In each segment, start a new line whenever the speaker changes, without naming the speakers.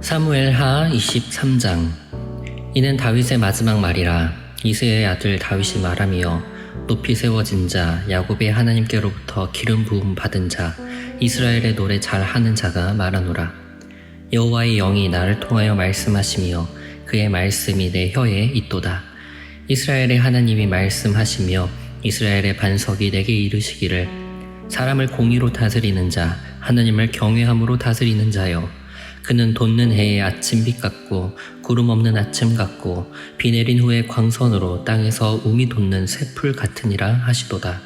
사무엘 하 23장. 이는 다윗의 마지막 말이라. 이세의 아들 다윗이 말하며 높이 세워진 자 야곱의 하나님께로부터 기름 부음 받은 자 이스라엘의 노래 잘 하는 자가 말하노라. 여호와의 영이 나를 통하여 말씀하시며 그의 말씀이 내 혀에 있도다. 이스라엘의 하나님이 말씀하시며 이스라엘의 반석이 내게 이르시기를 사람을 공의로 다스리는 자 하나님을 경외함으로 다스리는 자여 그는 돋는 해의 아침빛 같고 구름 없는 아침 같고 비 내린 후에 광선으로 땅에서 움이 돋는 새풀 같으니라 하시도다.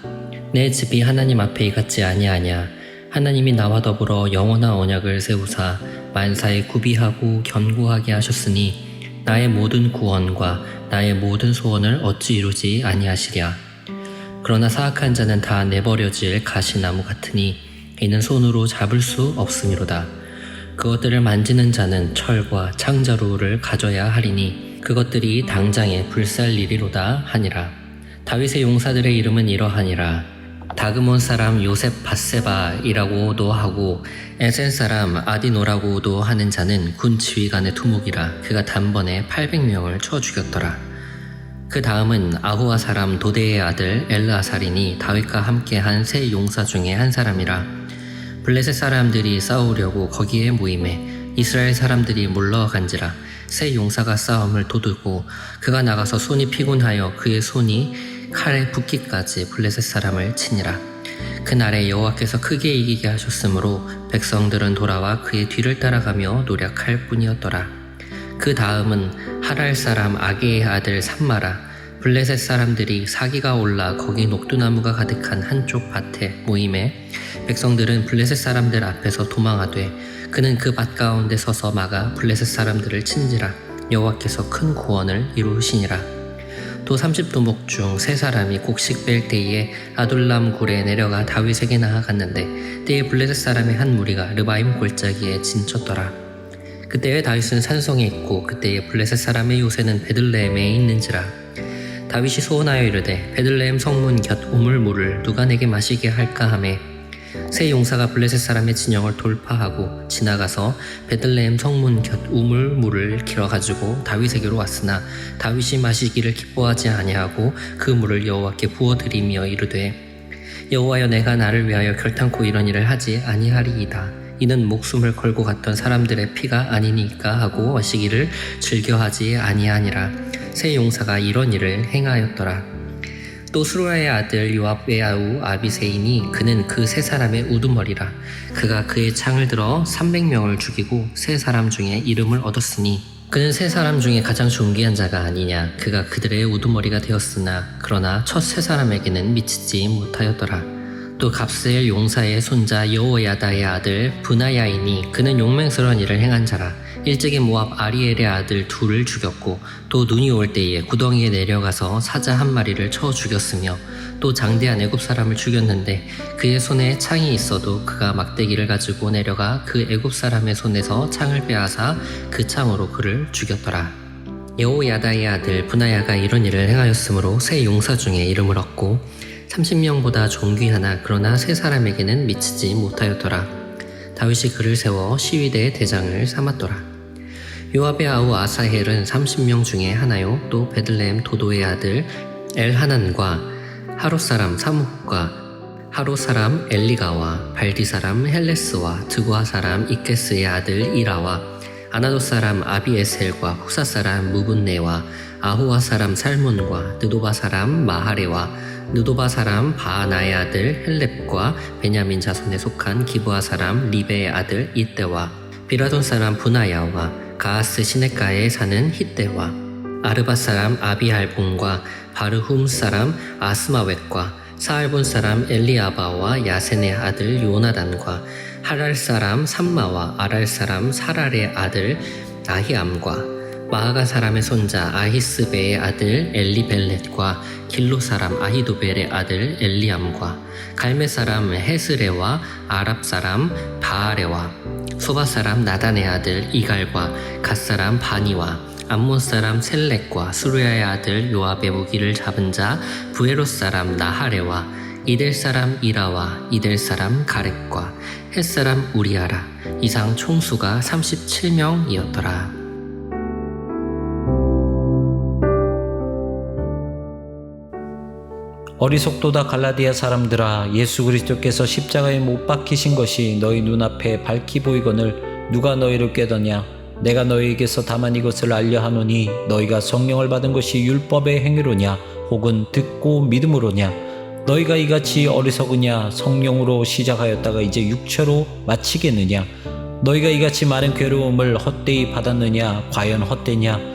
내 집이 하나님 앞에 이같지 아니하냐. 하나님이 나와 더불어 영원한 언약을 세우사 만사에 구비하고 견고하게 하셨으니 나의 모든 구원과 나의 모든 소원을 어찌 이루지 아니하시랴. 그러나 사악한 자는 다 내버려질 가시나무 같으니 이는 손으로 잡을 수 없음이로다. 그것들을 만지는 자는 철과 창자루를 가져야 하리니 그것들이 당장에 불살리리로다 하니라. 다윗의 용사들의 이름은 이러하니라. 다그몬 사람 요셉 바세바이라고도 하고 에센 사람 아디노라고도 하는 자는 군 지휘관의 두목이라 그가 단번에 800명을 쳐 죽였더라. 그 다음은 아호아 사람 도데의 아들 엘라살이니 다윗과 함께한 세 용사 중에 한 사람이라 블레셋 사람들이 싸우려고 거기에 모임에 이스라엘 사람들이 물러간지라 세 용사가 싸움을 도두고 그가 나가서 손이 피곤하여 그의 손이 칼에 붓기까지 블레셋 사람을 치니라. 그날에 여호와께서 크게 이기게 하셨으므로 백성들은 돌아와 그의 뒤를 따라가며 노력할 뿐이었더라. 그 다음은 하랄 사람 아게의 아들 삼마라. 블레셋 사람들이 사기가 올라 거기 녹두나무가 가득한 한쪽 밭에 모임에 백성들은 블레셋 사람들 앞에서 도망하되 그는 그 밭 가운데 서서 막아 블레셋 사람들을 친지라 여호와께서 큰 구원을 이루시니라. 또 30도목 중 세 사람이 곡식 뺄 때에 아둘람 굴에 내려가 다윗에게 나아갔는데 때에 블레셋 사람의 한 무리가 르바임 골짜기에 진쳤더라. 그때에 다윗은 산성에 있고 그때에 블레셋 사람의 요새는 베들레헴에 있는지라. 다윗이 소원하여 이르되 베들레헴 성문 곁 우물물을 누가 내게 마시게 할까 하매 세 용사가 블레셋 사람의 진영을 돌파하고 지나가서 베들레헴 성문 곁 우물 물을 길어 가지고 다윗에게로 왔으나 다윗이 마시기를 기뻐하지 아니하고 그 물을 여호와께 부어 드리며 이르되 여호와여 내가 나를 위하여 결탄코 이런 일을 하지 아니하리이다. 이는 목숨을 걸고 갔던 사람들의 피가 아니니까 하고 마시기를 즐겨하지 아니하니라. 세 용사가 이런 일을 행하였더라 또 수루아의 아들 요압의 아우 아비세인이 그는 그 세 사람의 우두머리라. 그가 그의 창을 들어 300명을 죽이고 세 사람 중에 이름을 얻었으니 그는 세 사람 중에 가장 존귀한 자가 아니냐. 그가 그들의 우두머리가 되었으나 그러나 첫 세 사람에게는 미치지 못하였더라 또 갑스엘 용사의 손자 여호야다의 아들 분하야이니 그는 용맹스러운 일을 행한 자라 일찍이 모압 아리엘의 아들 둘을 죽였고 또 눈이 올 때에 구덩이에 내려가서 사자 한 마리를 쳐 죽였으며 또 장대한 애굽 사람을 죽였는데 그의 손에 창이 있어도 그가 막대기를 가지고 내려가 그 애굽 사람의 손에서 창을 빼앗아 그 창으로 그를 죽였더라. 여호야다의 아들 분하야가 이런 일을 행하였으므로 세 용사 중에 이름을 얻고 30명보다 존귀하나 그러나 세 사람에게는 미치지 못하였더라. 다윗이 그를 세워 시위대의 대장을 삼았더라. 요압의 아우 아사헬은 30명 중에 하나요. 또 베들레헴 도도의 아들 엘하난과 하롯 사람 사묵과 하롯 사람 엘리가와 발디 사람 헬레스와 드고아 사람 이케스의 아들 이라와 아나도 사람 아비에셀과 후사 사람 무분네와 아호와 사람 살몬과 느도바 사람 마하레와 느도바 사람 바하나의 아들 헬렙과 베냐민 자손에 속한 기브아 사람 리베의 아들 이때와 비라돈 사람 분하야와 가하스 시네가에 사는 히때와 아르바 사람 아비알본과 바르훔 사람 아스마웻과 사알본 사람 엘리아바와 야센의 아들 요나단과 하랄 사람 삼마와 아랄 사람 사랄의 아들 아히암과 마아가 사람의 손자 아히스베의 아들 엘리벨렛과 길로 사람 아히도벨의 아들 엘리암과 갈메 사람 헤스레와 아랍 사람 바아레와 소바 사람 나단의 아들 이갈과 갓 사람 바니와 암몬 사람 셀렉과 수르야의 아들 요압의 무기를 잡은 자 부에롯 사람 나하레와 이들 사람 이라와 이들 사람 가렙과 햇 사람 우리아라 이상 총수가 37명이었더라.
어리석도다 갈라디아 사람들아 예수 그리스도께서 십자가에 못 박히신 것이 너희 눈앞에 밝히 보이거늘 누가 너희를 꾀더냐? 내가 너희에게서 다만 이것을 알려 하노니 너희가 성령을 받은 것이 율법의 행위로냐? 혹은 듣고 믿음으로냐? 너희가 이같이 어리석으냐? 성령으로 시작하였다가 이제 육체로 마치겠느냐? 너희가 이같이 많은 괴로움을 헛되이 받았느냐? 과연 헛되냐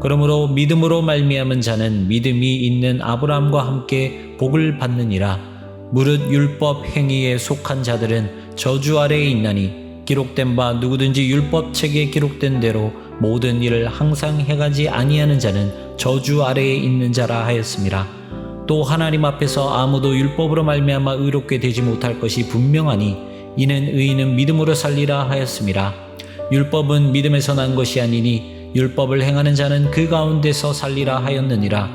그러므로 믿음으로 말미암은 자는 믿음이 있는 아브라함과 함께 복을 받느니라 무릇 율법 행위에 속한 자들은 저주 아래에 있나니 기록된 바 누구든지 율법 책에 기록된 대로 모든 일을 항상 행하지 아니하는 자는 저주 아래에 있는 자라 하였습니다. 또 하나님 앞에서 아무도 율법으로 말미암아 의롭게 되지 못할 것이 분명하니 이는 의인은 믿음으로 살리라 하였습니다. 율법은 믿음에서 난 것이 아니니 율법을 행하는 자는 그 가운데서 살리라 하였느니라.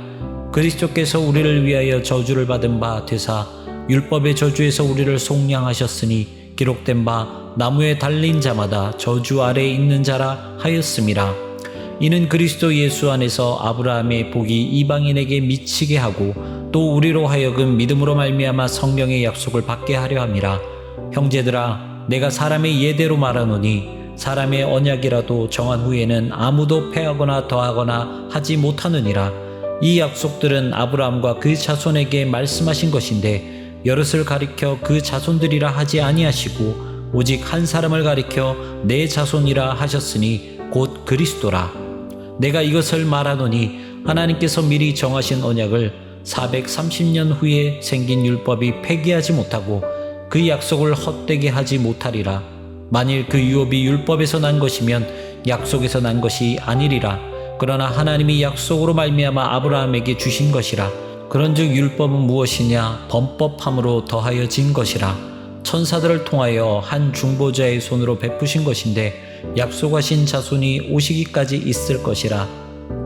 그리스도께서 우리를 위하여 저주를 받은 바 되사 율법의 저주에서 우리를 속량하셨으니 기록된 바 나무에 달린 자마다 저주 아래에 있는 자라 하였음이라. 이는 그리스도 예수 안에서 아브라함의 복이 이방인에게 미치게 하고 또 우리로 하여금 믿음으로 말미암아 성령의 약속을 받게 하려 함이라. 형제들아 내가 사람의 예대로 말하노니 사람의 언약이라도 정한 후에는 아무도 패하거나 더하거나 하지 못하느니라. 이 약속들은 아브라함과 그 자손에게 말씀하신 것인데 여럿을 가리켜 그 자손들이라 하지 아니하시고 오직 한 사람을 가리켜 내 자손이라 하셨으니 곧 그리스도라. 내가 이것을 말하노니 하나님께서 미리 정하신 언약을 430년 후에 생긴 율법이 폐기하지 못하고 그 약속을 헛되게 하지 못하리라. 만일 그 유업이 율법에서 난 것이면 약속에서 난 것이 아니리라. 그러나 하나님이 약속으로 말미암아 아브라함에게 주신 것이라. 그런즉 율법은 무엇이냐? 범법함으로 더하여진 것이라. 천사들을 통하여 한 중보자의 손으로 베푸신 것인데 약속하신 자손이 오시기까지 있을 것이라.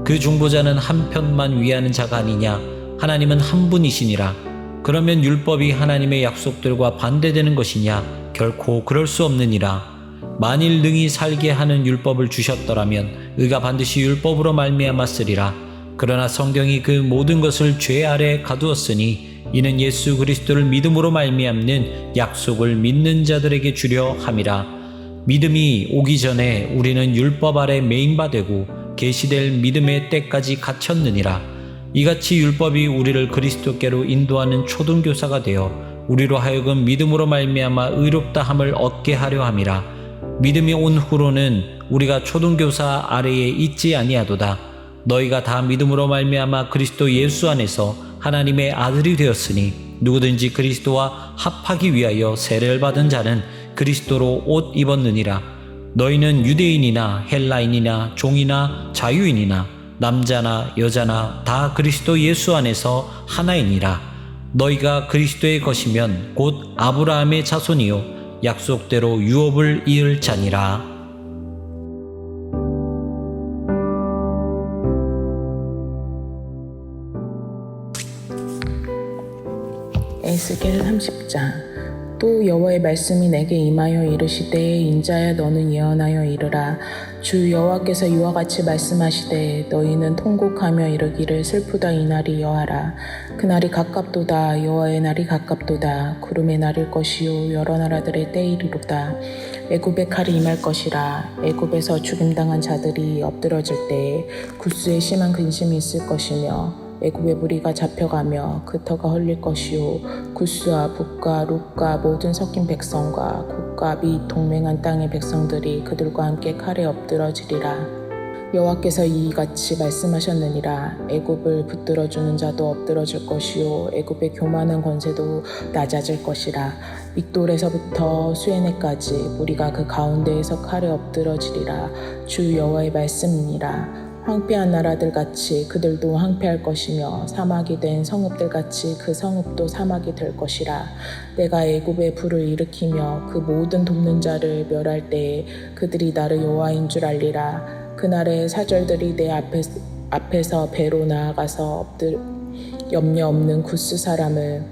그 중보자는 한 편만 위하는 자가 아니냐? 하나님은 한 분이시니라. 그러면 율법이 하나님의 약속들과 반대되는 것이냐? 결코 그럴 수 없느니라. 만일 능히 살게 하는 율법을 주셨더라면 의가 반드시 율법으로 말미암았으리라. 그러나 성경이 그 모든 것을 죄 아래 가두었으니 이는 예수 그리스도를 믿음으로 말미암는 약속을 믿는 자들에게 주려 함이라. 믿음이 오기 전에 우리는 율법 아래 메인바 되고 계시될 믿음의 때까지 갇혔느니라. 이같이 율법이 우리를 그리스도께로 인도하는 초등교사가 되어 우리로 하여금 믿음으로 말미암아 의롭다 함을 얻게 하려 함이라. 믿음이 온 후로는 우리가 초등교사 아래에 있지 아니하도다. 너희가 다 믿음으로 말미암아 그리스도 예수 안에서 하나님의 아들이 되었으니 누구든지 그리스도와 합하기 위하여 세례를 받은 자는 그리스도로 옷 입었느니라. 너희는 유대인이나 헬라인이나 종이나 자유인이나 남자나 여자나 다 그리스도 예수 안에서 하나이니라. 너희가 그리스도의 것이면 곧 아브라함의 자손이요 약속대로 유업을 이을 자니라.
에스겔 30장 또 여호와의 말씀이 내게 임하여 이르시되 인자야 너는 예언하여 이르라 주 여호와께서 이와 같이 말씀하시되 너희는 통곡하며 이르기를 슬프다 이 날이 여하라. 그날이 가깝도다 여호와의 날이 가깝도다. 구름의 날일 것이요 여러 나라들의 때이리로다. 애굽의 칼이 임할 것이라. 애굽에서 죽임당한 자들이 엎드러질 때에 구스에 심한 근심이 있을 것이며 애굽의 무리가 잡혀가며 그 터가 흘릴 것이요. 구스와 북과 룩과 모든 섞인 백성과 국가 및 동맹한 땅의 백성들이 그들과 함께 칼에 엎드러지리라. 여호와께서 이같이 말씀하셨느니라. 애굽을 붙들어 주는 자도 엎드러질 것이요. 애굽의 교만한 권세도 낮아질 것이라. 믹돌에서부터 수에네까지 우리가 그 가운데에서 칼에 엎드러지리라. 주 여호와의 말씀이니라 황폐한 나라들 같이 그들도 황폐할 것이며 사막이 된 성읍들 같이 그 성읍도 사막이 될 것이라. 내가 애굽에 불을 일으키며 그 모든 돕는 자를 멸할 때에 그들이 나를 여호와인 줄 알리라. 그날의 사절들이 내 앞에, 앞에서 배로 나아가서 엎드, 염려 없는 구스 사람을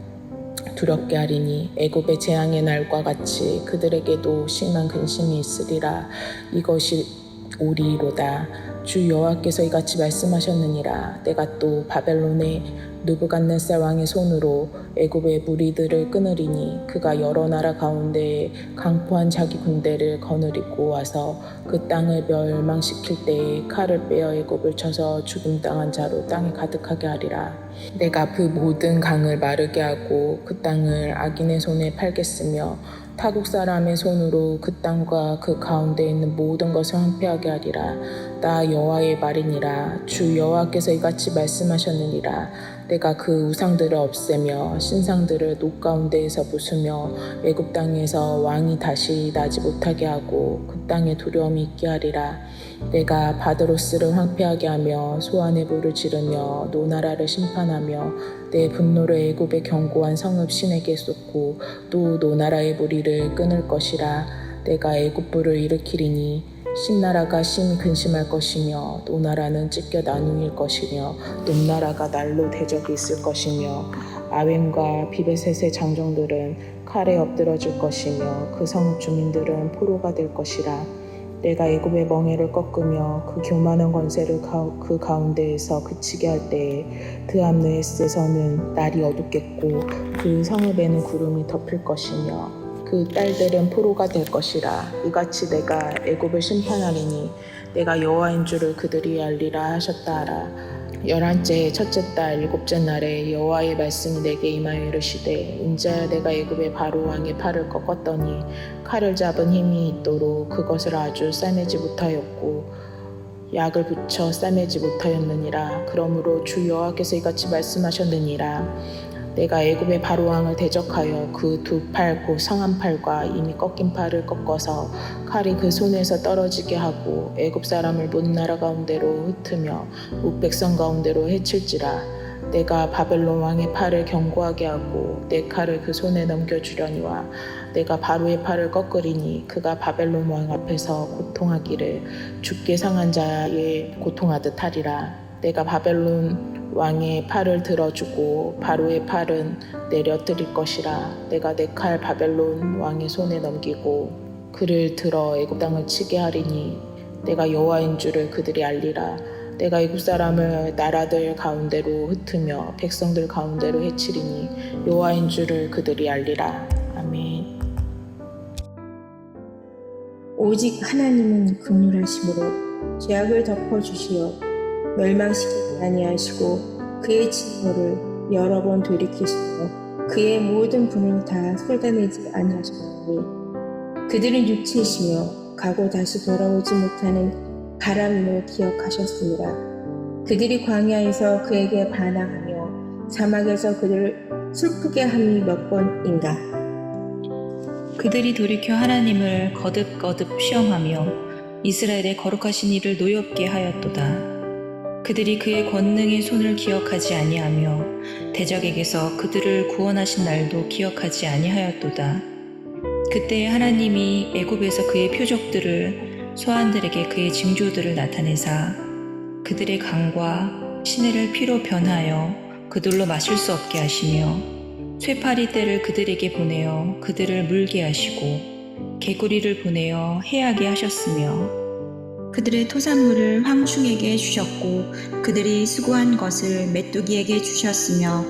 두렵게 하리니 애굽의 재앙의 날과 같이 그들에게도 심한 근심이 있으리라. 이것이 오리로다. 주 여호와께서 이같이 말씀하셨느니라. 내가 또 바벨론의 느부갓네살 왕의 손으로 애굽의 무리들을 끊으리니 그가 여러 나라 가운데 강포한 자기 군대를 거느리고 와서 그 땅을 멸망시킬 때에 칼을 빼어 애굽을 쳐서 죽임 당한 자로 땅에 가득하게 하리라. 내가 그 모든 강을 마르게 하고 그 땅을 악인의 손에 팔겠으며 타국 사람의 손으로 그 땅과 그 가운데 있는 모든 것을 황폐하게 하리라. 나 여호와의 말이니라. 주 여호와께서 이같이 말씀하셨느니라. 내가 그 우상들을 없애며 신상들을 녹 가운데에서 부수며 애굽 땅에서 왕이 다시 나지 못하게 하고 그 땅에 두려움이 있게 하리라. 내가 바드로스를 황폐하게 하며 불을 지르며 노나라를 심판하며 내 분노를 애굽의 견고한 성읍 신에게 쏟고 또 노나라의 무리를 끊을 것이라 내가 애굽 불을 일으키리니 신나라가 심히 근심할 것이며 노나라는 찢겨 나누일 것이며 높나라가 날로 대적이 있을 것이며 아웸과 비베셋의 장정들은 칼에 엎드러질 것이며 그 성읍 주민들은 포로가 될 것이라. 내가 애굽의 멍에를 꺾으며 그 교만한 권세를 가, 그 가운데에서 그치게 할 때에 드암느에스에서는 날이 어둡겠고 그 성읍에는 구름이 덮일 것이며 그 딸들은 포로가 될 것이라. 이같이 내가 애굽을 심판하리니 내가 여호와인 줄을 그들이 알리라 하셨다 하라. 열한째 첫째 달 일곱째 날에 여호와의 말씀이 내게 임하여 이르시되 인자야 내가 애굽의 바로 왕의 팔을 꺾었더니 칼을 잡은 힘이 있도록 그것을 아주 싸매지 못하였고 약을 붙여 싸매지 못하였느니라. 그러므로 주 여호와께서 이같이 말씀하셨느니라 내가 애굽의 바로 왕을 대적하여 그 두 팔곧 상한 팔과 이미 꺾인 팔을 꺾어서 칼이 그 손에서 떨어지게 하고 애굽 사람을 못 나라 가운데로 흩으며 못 백성 가운데로 해칠지라. 내가 바벨론 왕의 팔을 견고하게 하고 내 칼을 그 손에 넘겨주려니와 내가 바로의 팔을 꺾으리니 그가 바벨론 왕 앞에서 고통하기를 죽게 상한 자의 고통하듯 하리라. 내가 바벨론 왕의 팔을 들어주고 바로의 팔은 내려뜨릴 것이라 내가 내 칼 바벨론 왕의 손에 넘기고 그를 들어 애굽 땅을 치게 하리니 내가 여호와인 줄을 그들이 알리라. 내가 애굽 사람을 나라들 가운데로 흩으며 백성들 가운데로 해치리니 여호와인 줄을 그들이 알리라. 아멘.
오직 하나님은 긍휼하심으로 죄악을 덮어 주시어 멸망시키지 아니하시고 그의 진노를 여러 번 돌이키시며 그의 모든 분을 다 쏟아내지 아니하셨으니 그들은 육체이시며 가고 다시 돌아오지 못하는 바람임을 기억하셨습니다. 그들이 광야에서 그에게 반항하며 사막에서 그들을 슬프게 함이 몇 번인가
그들이 돌이켜 하나님을 거듭거듭 시험하며 이스라엘의 거룩하신 이를 노엽게 하였도다. 그들이 그의 권능의 손을 기억하지 아니하며 대적에게서 그들을 구원하신 날도 기억하지 아니하였도다. 그때 하나님이 애굽에서 그의 표적들을 소환들에게 그의 징조들을 나타내사 그들의 강과 시내를 피로 변하여 그들로 마실 수 없게 하시며 쇠파리 떼를 그들에게 보내어 그들을 물게 하시고 개구리를 보내어 해하게 하셨으며 그들의 토산물을 황충에게 주셨고 그들이 수고한 것을 메뚜기에게 주셨으며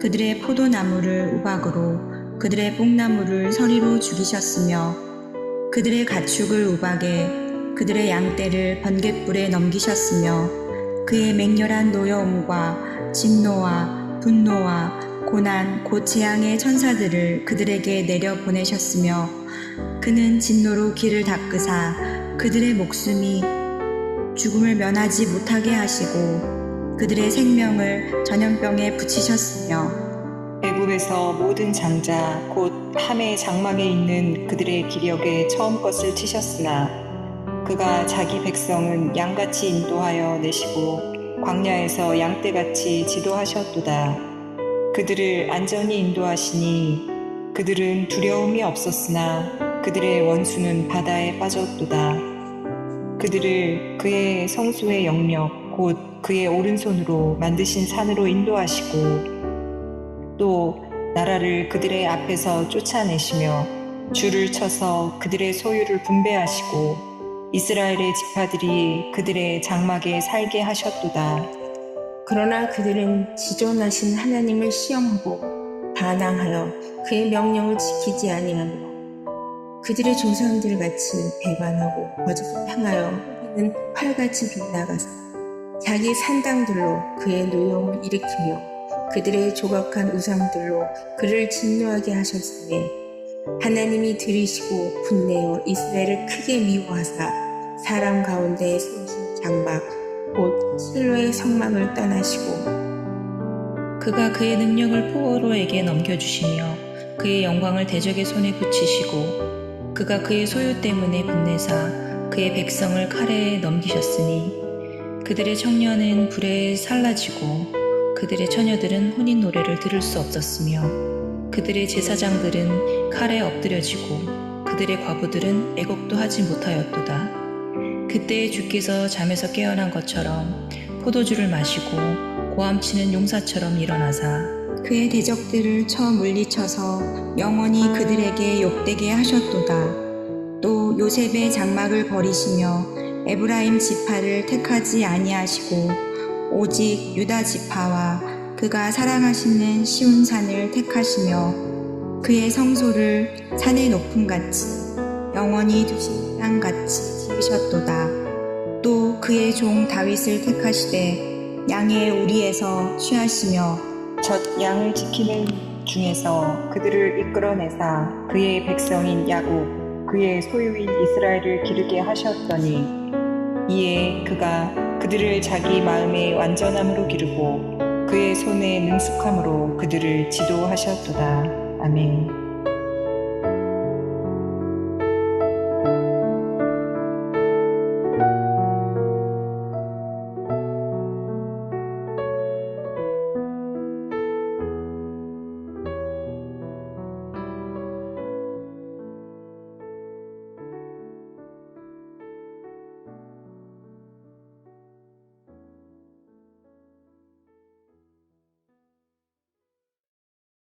그들의 포도나무를 우박으로 그들의 뽕나무를 서리로 죽이셨으며 그들의 가축을 우박에 그들의 양떼를 번갯불에 넘기셨으며 그의 맹렬한 노여움과 진노와 분노와 고난 곧 재앙의 천사들을 그들에게 내려 보내셨으며 그는 진노로 길을 닦으사 그들의 목숨이
죽음을 면하지 못하게 하시고 그들의 생명을 전염병에 붙이셨으며
애굽에서 모든 장자 곧 함의 장막에 있는 그들의 기력에 처음 것을 치셨으나 그가 자기 백성은 양같이 인도하여 내시고 광야에서 양떼같이 지도하셨도다. 그들을 안전히 인도하시니 그들은 두려움이 없었으나 그들의 원수는 바다에 빠졌도다 그들을 그의 성수의 영역 곧 그의 오른손으로 만드신 산으로 인도하시고 또 나라를 그들의 앞에서 쫓아내시며 줄을 쳐서 그들의 소유를 분배하시고 이스라엘의 지파들이 그들의 장막에 살게 하셨도다.
그러나 그들은 지존하신 하나님을 시험하고 반항하여 그의 명령을 지키지 아니하며 그들의 조상들 같이 배반하고 거짓을 향하여 우리는 활같이 빗나가서 자기 산당들로 그의 노여움을 일으키며 그들의 조각한 우상들로 그를 진노하게 하셨으니 하나님이 들으시고 분내어 이스라엘을 크게 미워하사 사람 가운데 세우신 장막 곧 실로의 성막을 떠나시고
그가 그의 능력을 포로에게 넘겨주시며 그의 영광을 대적의 손에 붙이시고 그가 그의 소유 때문에 분내사 그의 백성을 칼에 넘기셨으니 그들의 청년은 불에 살라지고 그들의 처녀들은 혼인 노래를 들을 수 없었으며 그들의 제사장들은 칼에 엎드려지고 그들의 과부들은 애곡도 하지 못하였도다. 그때에 주께서 잠에서 깨어난 것처럼 포도주를 마시고 고함치는 용사처럼 일어나사
그의 대적들을 쳐 물리쳐서 영원히 그들에게 욕되게 하셨도다. 또 요셉의 장막을 버리시며 에브라임 지파를 택하지 아니하시고 오직 유다 지파와 그가 사랑하시는 시온 산을 택하시며 그의 성소를 산의 높음 같이 영원히 두신 땅 같이 지으셨도다. 또 그의 종 다윗을 택하시되 양의 우리에서 취하시며
젖 양을 지키는 중에서 그들을 이끌어내사 그의 백성인 야곱 그의 소유인 이스라엘을 기르게 하셨더니 이에 그가 그들을 자기 마음의 완전함으로 기르고 그의 손의 능숙함으로 그들을 지도하셨도다. 아멘.